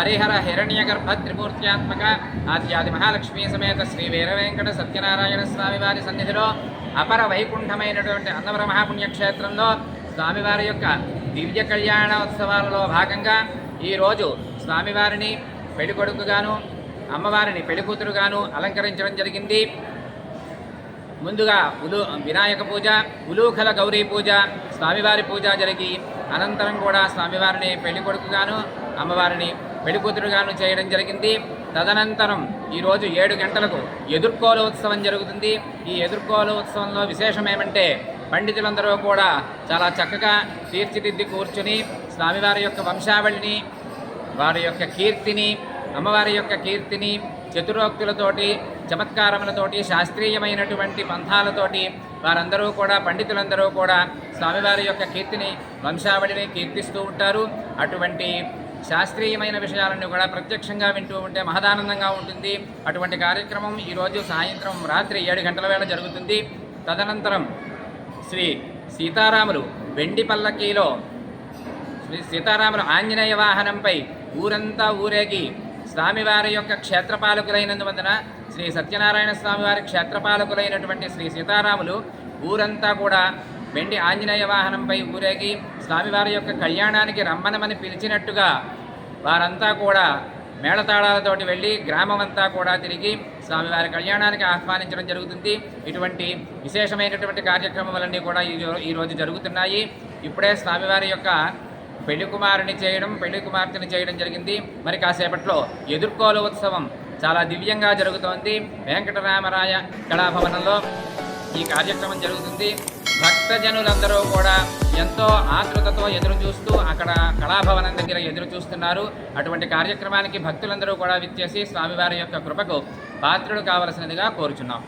హరిహర హిరణ్యగర్భ త్రిమూర్త్యాత్మక ఆద్యాది మహాలక్ష్మీ సమేత శ్రీ వీరవేంకట సత్యనారాయణ స్వామి వారి సన్నిధిలో అపర వైకుంఠమైనటువంటి అన్నవర మహాపుణ్యక్షేత్రంలో స్వామివారి యొక్క దివ్య కళ్యాణోత్సవాలలో భాగంగా ఈరోజు స్వామివారిని పెళ్ళికొడుకుగాను అమ్మవారిని పెళ్ళికూతురుగాను అలంకరించడం జరిగింది. ముందుగా ఉలు వినాయక పూజ ఉలూఖల గౌరీ పూజ స్వామివారి పూజ జరిగి అనంతరం కూడా స్వామివారిని పెళ్ళికొడుకుగాను అమ్మవారిని పెళ్ళికూతురుగాను చేయడం జరిగింది. తదనంతరం ఈరోజు ఏడు గంటలకు ఎదుర్కోలు ఉత్సవం జరుగుతుంది. ఈ ఎదుర్కోలు ఉత్సవంలో విశేషం ఏమంటే పండితులందరూ కూడా చాలా చక్కగా తీర్చిదిద్ది కూర్చుని స్వామివారి యొక్క వంశావళిని వారి యొక్క కీర్తిని అమ్మవారి యొక్క కీర్తిని చతురోక్తులతోటి చమత్కారములతోటి శాస్త్రీయమైనటువంటి పంథాలతోటి వారందరూ కూడా పండితులందరూ కూడా స్వామివారి యొక్క కీర్తిని వంశావళిని కీర్తిస్తూ ఉంటారు. అటువంటి శాస్త్రీయమైన విషయాలను కూడా ప్రత్యక్షంగా వింటూ ఉంటే మహదానందంగా ఉంటుంది. అటువంటి కార్యక్రమం ఈరోజు సాయంత్రం రాత్రి ఏడు గంటల వేళ జరుగుతుంది. తదనంతరం శ్రీ సీతారాములు వెండి పల్లకీలో శ్రీ సీతారాములు ఆంజనేయ వాహనంపై ఊరంతా ఊరేగి స్వామివారి యొక్క క్షేత్రపాలకులైనందువలన శ్రీ సత్యనారాయణ స్వామివారి క్షేత్రపాలకులైనటువంటి శ్రీ సీతారాములు ఊరంతా కూడా వెండి ఆంజనేయ వాహనంపై ఊరేగి స్వామివారి యొక్క కళ్యాణానికి రమ్మనమని పిలిచినట్టుగా వారంతా కూడా మేళతాళాలతోటి వెళ్ళి గ్రామమంతా కూడా తిరిగి స్వామివారి కళ్యాణానికి ఆహ్వానించడం జరుగుతుంది. ఇటువంటి విశేషమైనటువంటి కార్యక్రమాలన్నీ కూడా ఈ ఈరోజు జరుగుతున్నాయి. ఇప్పుడే స్వామివారి యొక్క పెళ్ళి కుమారుని చేయడం పెళ్ళి కుమార్తెని చేయడం జరిగింది. మరి కాసేపట్లో ఎదుర్కోలు ఉత్సవం చాలా దివ్యంగా జరుగుతోంది. వెంకటరామరాయ కళాభవనంలో ఈ కార్యక్రమం జరుగుతుంది. భక్తజనులందరూ కూడా ఎంతో ఆతృతతో ఎదురు చూస్తూ అక్కడ కళాభవనం దగ్గర ఎదురు చూస్తున్నారు. అటువంటి కార్యక్రమానికి భక్తులందరూ కూడా విచ్చేసి స్వామివారి యొక్క కృపకు పాత్రుడు కావలసినదిగా కోరుచున్నాం.